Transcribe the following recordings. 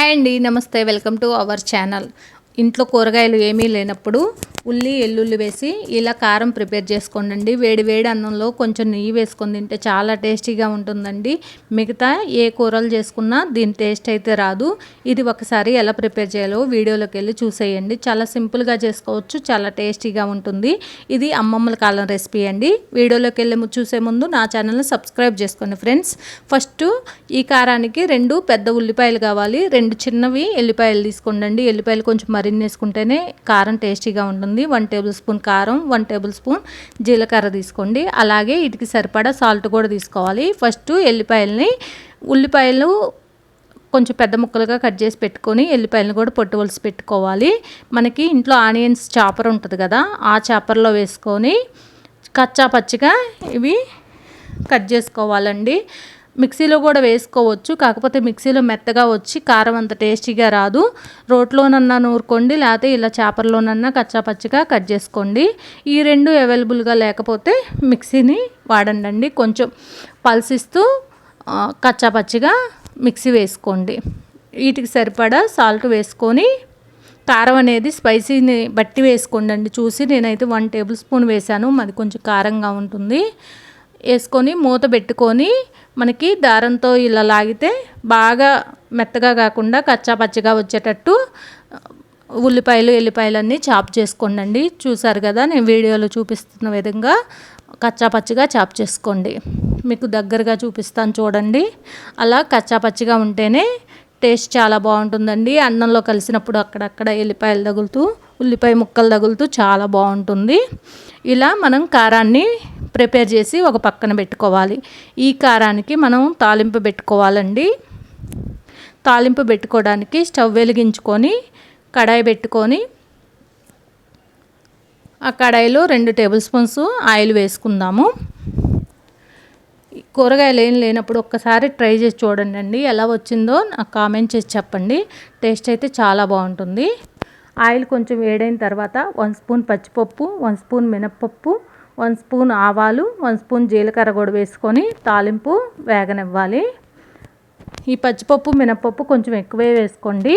Hi అండి నమస్తే welcome to our channel. ఇంట్లో కూరగాయలు ఏమీ లేనప్పుడు ఉల్లి ఎల్లుల్లి వేసి ఇలా కారం ప్రిపేర్ చేసుకోండి వేడి వేడి అన్నంలో కొంచెం నెయ్యి వేసుకొని తింటే చాలా టేస్టీగా ఉంటుందండి. మిగతా ఏ కూరలు చేసుకున్నా దీని టేస్ట్ అయితే రాదు. ఇది ఒకసారి ఎలా ప్రిపేర్ చేయాలో వీడియోలోకి వెళ్ళి చూసేయండి. చాలా సింపుల్గా చేసుకోవచ్చు చాలా టేస్టీగా ఉంటుంది. ఇది అమ్మమ్మల కాలం రెసిపీ అండి. వీడియోలోకి వెళ్ళి చూసే ముందు నా ఛానల్ని సబ్స్క్రైబ్ చేసుకోండి ఫ్రెండ్స్. ఫస్ట్ ఈ కారానికి రెండు పెద్ద ఉల్లిపాయలు కావాలి. రెండు చిన్నవి ఎల్లిపాయలు తీసుకోండి ఎల్లిపాయలు కొంచెం మరిన్ని వేసుకుంటేనే కారం టేస్టీగా ఉంటుంది. వన్ టేబుల్ స్పూన్ కారం వన్ టేబుల్ స్పూన్ జీలకర్ర తీసుకోండి. అలాగే వీటికి సరిపడా సాల్ట్ కూడా తీసుకోవాలి. ఫస్ట్ ఎల్లిపాయలని ఉల్లిపాయలు కొంచెం పెద్ద ముక్కలుగా కట్ చేసి పెట్టుకొని ఎల్లిపాయలను కూడా పొట్టువలసి పెట్టుకోవాలి. మనకి ఇంట్లో ఆనియన్స్ చాపర్ ఉంటుంది కదా ఆ చాపర్లో వేసుకొని కచ్చా పచ్చిగా ఇవి కట్ చేసుకోవాలండి. మిక్సీలో కూడా వేసుకోవచ్చు. కాకపోతే మిక్సీలో మెత్తగా వచ్చి కారం అంత టేస్టీగా రాదు. రోట్లోనన్నా నూరుకోండి లేకపోతే ఇలా చేపల్లోనన్నా కచ్చాపచ్చిగా కట్ చేసుకోండి. ఈ రెండు అవైలబుల్గా లేకపోతే మిక్సీని వాడండి కొంచెం పల్సిస్తూ కచ్చాపచ్చిగా మిక్సీ వేసుకోండి. వీటికి సరిపడా సాల్ట్ వేసుకొని కారం అనేది స్పైసీని బట్టి వేసుకోండి చూసి నేనైతే వన్ టేబుల్ స్పూన్ వేసాను మాది కొంచెం కారంగా ఉంటుంది. వేసుకొని మూత పెట్టుకొని మనకి దారంతో ఇలా లాగితే బాగా మెత్తగా కాకుండా కచ్చా పచ్చిగా వచ్చేటట్టు ఉల్లిపాయలు ఎల్లిపాయలు అన్నీ చాప్ చేసుకోండి చూసారు కదా నేను వీడియోలో చూపిస్తున్న విధంగా కచ్చా పచ్చిగా చాప్ చేసుకోండి. మీకు దగ్గరగా చూపిస్తాను చూడండి. అలా కచ్చా పచ్చిగా ఉంటేనే టేస్ట్ చాలా బాగుంటుందండి. అన్నంలో కలిసినప్పుడు అక్కడక్కడ ఎల్లిపాయలు తగులుతూ ఉల్లిపాయ ముక్కలు తగులుతూ చాలా బాగుంటుంది. ఇలా మనం కారాన్ని ప్రిపేర్ చేసి ఒక పక్కన పెట్టుకోవాలి. ఈ కారానికి మనం తాలింపు పెట్టుకోవాలండి. తాలింపు పెట్టుకోవడానికి స్టవ్ వెలిగించుకొని కడాయి పెట్టుకొని ఆ కడాయిలో రెండు టేబుల్ స్పూన్స్ ఆయిల్ వేసుకుందాము. కూరగాయలు ఏం లేనప్పుడు ఒక్కసారి ట్రై చేసి చూడండి అండి. ఎలా వచ్చిందో నాకు కామెంట్ చేసి చెప్పండి. టేస్ట్ అయితే చాలా బాగుంటుంది. ఆయిల్ కొంచెం వేడైన తర్వాత వన్ స్పూన్ పచ్చిపప్పు వన్ స్పూన్ మినప్పప్పు వన్ స్పూన్ ఆవాలు వన్ స్పూన్ జీలకర్ర కూడా వేసుకొని తాలింపు వేగనివ్వాలి. ఈ పచ్చిపప్పు మినప్పప్పు కొంచెం ఎక్కువే వేసుకోండి.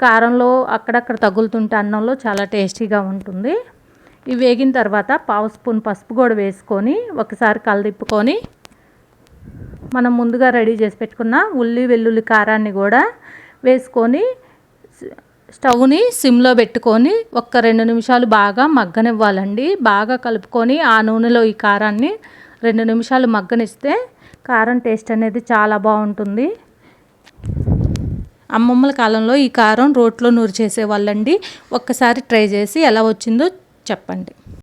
కారంలో అక్కడక్కడ తగులుతుంటే అన్నంలో చాలా టేస్టీగా ఉంటుంది. ఇవి వేగిన తర్వాత పావు స్పూన్ పసుపు కూడా వేసుకొని ఒకసారి కలదిప్పుకొని మనం ముందుగా రెడీ చేసి పెట్టుకున్న ఉల్లి వెల్లుల్లి కారాన్ని కూడా వేసుకొని స్టవ్ని సిమ్లో పెట్టుకొని ఒక్క రెండు నిమిషాలు బాగా మగ్గనివ్వాలండి. బాగా కలుపుకొని ఆ నూనెలో ఈ కారాన్ని రెండు నిమిషాలు మగ్గనిస్తే కారం టేస్ట్ అనేది చాలా బాగుంటుంది. అమ్మమ్మల కాలంలో ఈ కారం రోట్లో నూరు చేసేవాళ్ళండి. ఒక్కసారి ట్రై చేసి ఎలా వచ్చిందో చెప్పండి.